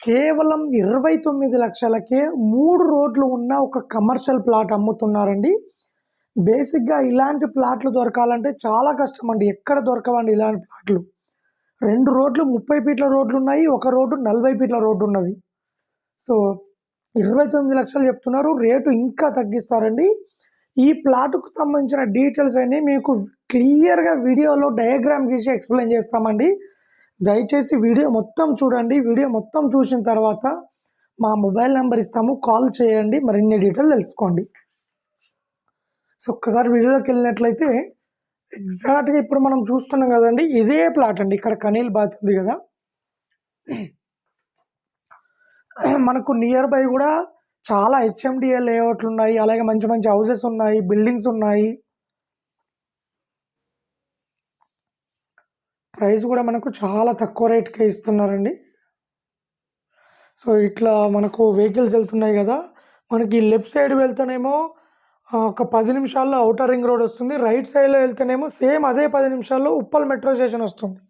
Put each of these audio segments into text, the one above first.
కేవలం ఇరవై తొమ్మిది లక్షలకే మూడు రోడ్లు ఉన్న ఒక కమర్షియల్ ప్లాట్ అమ్ముతున్నారండి. బేసిక్గా ఇలాంటి ప్లాట్లు దొరకాలంటే చాలా కష్టం అండి ఎక్కడ దొరకవండి ఇలాంటి ప్లాట్లు? రెండు రోడ్లు ముప్పై ఫీట్ల రోడ్లు ఉన్నాయి ఒక రోడ్డు నలభై ఫీట్ల రోడ్డు ఉన్నది. సో ఇరవై తొమ్మిది లక్షలు చెప్తున్నారు. రేటు ఇంకా తగ్గిస్తారండి. ఈ ప్లాట్కు సంబంధించిన డీటెయిల్స్ అన్నీ మీకు క్లియర్గా వీడియోలో డయాగ్రామ్ గీసి ఎక్స్ప్లెయిన్ చేస్తామండి. దయచేసి వీడియో మొత్తం చూడండి. వీడియో మొత్తం చూసిన తర్వాత మా మొబైల్ నెంబర్ ఇస్తాము. కాల్ చేయండి. మరిన్ని డీటెయిల్ తెలుసుకోండి. సో ఒక్కసారి వీడియోలోకి వెళ్ళినట్లయితే ఎగ్జాక్ట్గా ఇప్పుడు మనం చూస్తున్నాం కదండి. ఇదే ప్లాట్ అండి. ఇక్కడ కనీల్ బాత్ ఉంది కదా. మనకు నియర్ బై కూడా చాలా హెచ్ఎండిఏ లేఅవుట్లు ఉన్నాయి. అలాగే మంచి మంచి హౌసెస్ ఉన్నాయి. బిల్డింగ్స్ ఉన్నాయి. ప్రైస్ కూడా మనకు చాలా తక్కువ రేట్కే ఇస్తున్నారండి. సో ఇట్లా మనకు వెహికల్స్ వెళ్తున్నాయి కదా మనకి లెఫ్ట్ సైడ్ వెళ్తేనేమో ఒక పది నిమిషాల్లో అవుటర్ రింగ్ రోడ్ వస్తుంది. రైట్ సైడ్లో వెళ్తేనేమో సేమ్ అదే పది నిమిషాల్లో ఉప్పల్ మెట్రో స్టేషన్ వస్తుంది.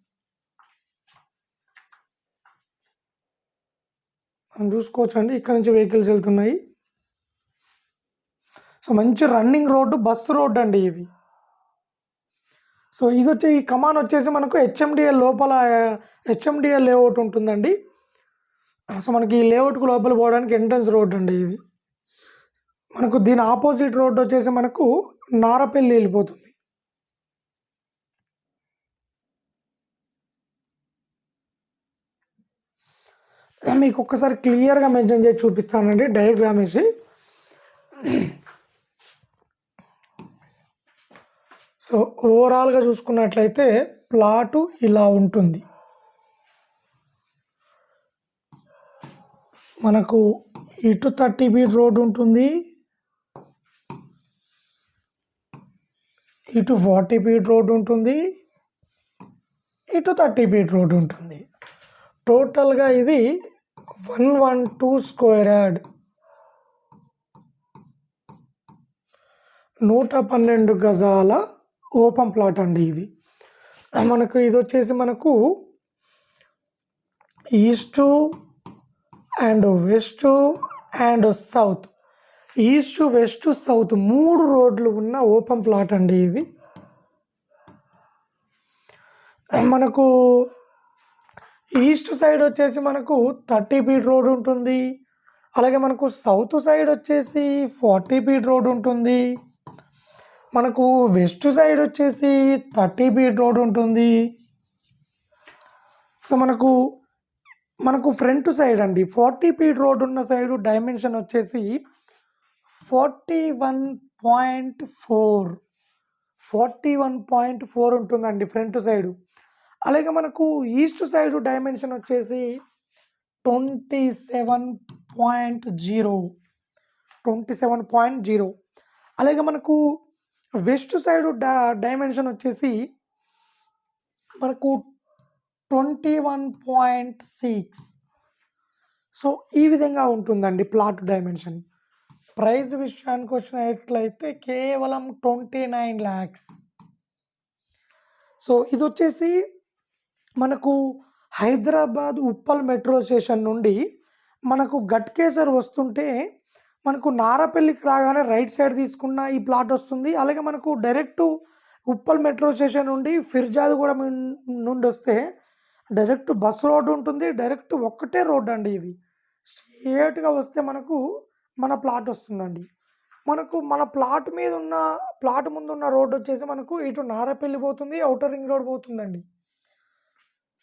మనం చూసుకోవచ్చు అండి ఇక్కడ నుంచి వెహికల్స్ వెళ్తున్నాయి. సో మంచి రన్నింగ్ రోడ్డు బస్సు రోడ్డు అండి ఇది. సో ఇది వచ్చి ఈ కమాన్ వచ్చేసి మనకు హెచ్ఎండిఎల్ లోపల హెచ్ఎండిఎల్ లేఅవుట్ ఉంటుందండి. సో మనకి ఈ లేఅవుట్కు లోపల పోవడానికి ఎంట్రన్స్ రోడ్ అండి ఇది. మనకు దీని ఆపోజిట్ రోడ్ వచ్చేసి మనకు నారపల్లి వెళ్ళిపోతుంది. మీకు ఒక్కసారి క్లియర్గా మెన్షన్ చేసి చూపిస్తానండి డయాగ్రామ్ వేసి సో ఓవరాల్గా చూసుకున్నట్లయితే ప్లాటు ఇలా ఉంటుంది. మనకు ఇటు థర్టీ ఫీట్ రోడ్ ఉంటుంది. ఇటు ఫార్టీ ఫీట్ రోడ్ ఉంటుంది. ఇటు థర్టీ ఫీట్ రోడ్ ఉంటుంది. టోటల్గా ఇది one one two square yard. నూట పన్నెండు గజాల ఓపెన్ ప్లాట్ అండి ఇది. మనకు ఇది వచ్చేసి మనకు east and west and south. East west south మూడు రోడ్లు ఉన్న ఓపెన్ ప్లాట్ అండి ఇది. మనకు ఈస్ట్ సైడ్ వచ్చేసి మనకు థర్టీ ఫీట్ రోడ్ ఉంటుంది. అలాగే మనకు సౌత్ సైడ్ వచ్చేసి ఫార్టీ ఫీట్ రోడ్ ఉంటుంది. మనకు వెస్ట్ సైడ్ వచ్చేసి థర్టీ ఫీట్ రోడ్ ఉంటుంది. సో మనకు మనకు ఫ్రంట్ సైడ్ అండి ఫార్టీ ఫీట్ రోడ్ ఉన్న సైడ్ డైమెన్షన్ వచ్చేసి forty one point four forty one point four ఉంటుందండి ఫ్రంట్ సైడ్. అలాగే మనకు ఈస్ట్ సైడ్ డైమెన్షన్ వచ్చేసి twenty seven point zero twenty seven point zero. అలాగే మనకు వెస్ట్ సైడ్ డా డైమెన్షన్ వచ్చేసి మనకు twenty one point six. So ఈ విధంగా ఉంటుందండి ప్లాట్ డైమెన్షన్. ప్రైస్ విషయానికి వచ్చినట్లయితే కేవలం ట్వంటీ నైన్ ల్యాక్స్ సో ఇది వచ్చేసి మనకు హైదరాబాద్ ఉప్పల్ మెట్రో స్టేషన్ నుండి మనకు గట్కేసర్ వస్తుంటే మనకు నారపల్లికి రాగానే రైట్ సైడ్ తీసుకున్న ఈ ప్లాట్ వస్తుంది. అలాగే మనకు డైరెక్ట్ ఉప్పల్ మెట్రో స్టేషన్ నుండి ఫిర్జాద్ కూడా నుండి వస్తే డైరెక్ట్ బస్ రోడ్డు ఉంటుంది. డైరెక్ట్ ఒక్కటే రోడ్డు అండి ఇది. స్ట్రేట్గా వస్తే మనకు మన ప్లాట్ వస్తుందండి. మనకు మన ప్లాట్ మీద ఉన్న ప్లాట్ ముందు ఉన్న రోడ్డు వచ్చేసి మనకు ఇటు నారపల్లి పోతుంది అవుటర్ రింగ్ రోడ్ పోతుందండి.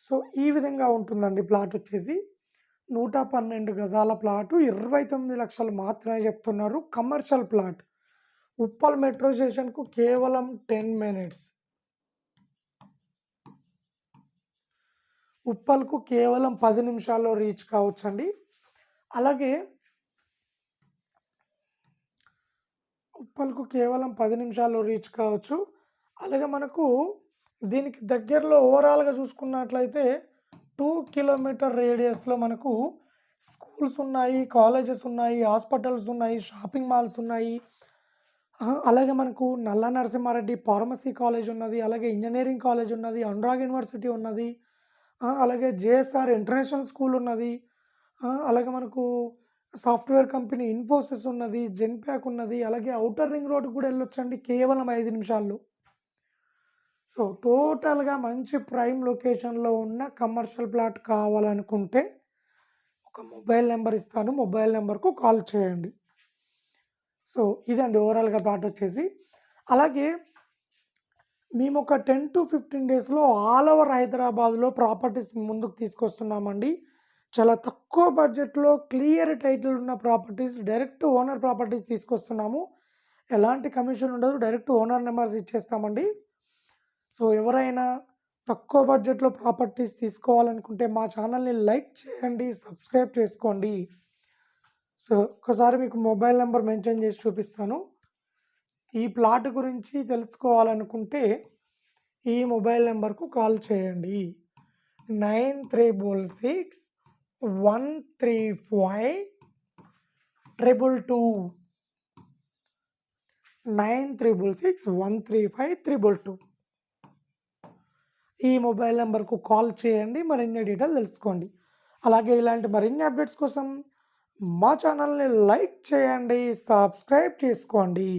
సో ఈ విధంగా ఉంటుందండి ప్లాట్ వచ్చేసి. నూట పన్నెండు గజాల ప్లాటు ఇరవై తొమ్మిది లక్షలు మాత్రమే చెప్తున్నారు. కమర్షియల్ ప్లాట్ ఉప్పల్ మెట్రో స్టేషన్కు కేవలం టెన్ మినిట్స్. ఉప్పల్కు కేవలం పది నిమిషాల్లో రీచ్ కావచ్చండి. అలాగే ఉప్పల్కు కేవలం పది నిమిషాల్లో రీచ్ కావచ్చు. అలాగే మనకు దీనికి దగ్గరలో ఓవరాల్గా చూసుకున్నట్లయితే టూ కిలోమీటర్ రేడియస్లో మనకు స్కూల్స్ ఉన్నాయి కాలేజెస్ ఉన్నాయి హాస్పిటల్స్ ఉన్నాయి షాపింగ్ మాల్స్ ఉన్నాయి అలాగే మనకు నల్ల నరసింహారెడ్డి ఫార్మసీ కాలేజ్ ఉన్నది అలాగే ఇంజనీరింగ్ కాలేజ్ ఉన్నది అనురాగ్ యూనివర్సిటీ ఉన్నది అలాగే జేఎస్ఆర్ ఇంటర్నేషనల్ స్కూల్ ఉన్నది అలాగే మనకు సాఫ్ట్‌వేర్ కంపెనీ ఇన్ఫోసిస్ ఉన్నది. జెన్ప్యాక్ ఉన్నది. అలాగే అవుటర్ రింగ్ రోడ్ కూడా వెళ్ళొచ్చండి కేవలం ఐదు నిమిషాల్లో. సో, టోటల్‌గా మంచి ప్రైమ్ లొకేషన్‌లో ఉన్న కమర్షియల్ ప్లాట్ కావాలనుకుంటే ఒక మొబైల్ నెంబర్ ఇస్తాను. మొబైల్ నెంబర్కు కాల్ చేయండి. సో, ఇదండి ఓవరాల్‌గా ప్లాట్ వచ్చేసి. అలాగే మేము ఒక టెన్ టు ఫిఫ్టీన్ డేస్‌లో ఆల్ ఓవర్ హైదరాబాద్‌లో ప్రాపర్టీస్ ముందుకు తీసుకొస్తున్నామండి. చాలా తక్కువ బడ్జెట్‌లో క్లియర్ టైటిల్ ఉన్న ప్రాపర్టీస్ డైరెక్ట్ ఓనర్ ప్రాపర్టీస్ తీసుకొస్తున్నాము. ఎలాంటి కమిషన్ ఉండదు. డైరెక్ట్ ఓనర్ నెంబర్స్ ఇచ్చేస్తామండి. సో, ఎవరైనా తక్కువ బడ్జెట్‌లో ప్రాపర్టీస్ తీసుకోవాలనుకుంటే మా ఛానల్‌ని లైక్ చేయండి. సబ్స్క్రైబ్ చేసుకోండి. సో, ఒక్కసారి మీకు మొబైల్ నెంబర్ మెన్షన్ చేసి చూపిస్తాను. ఈ ప్లాట్ గురించి తెలుసుకోవాలనుకుంటే ఈ మొబైల్ నెంబర్కు కాల్ చేయండి. Nine triple six one three five triple two nine triple six one three five triple two ఈ మొబైల్ నెంబర్కు కాల్ చేయండి. మరిన్ని డీటెయిల్ తెలుసుకోండి. అలాగే ఇలాంటి మరిన్ని అప్డేట్స్ కోసం మా ఛానల్‌ని లైక్ చేయండి. సబ్స్క్రైబ్ చేసుకోండి.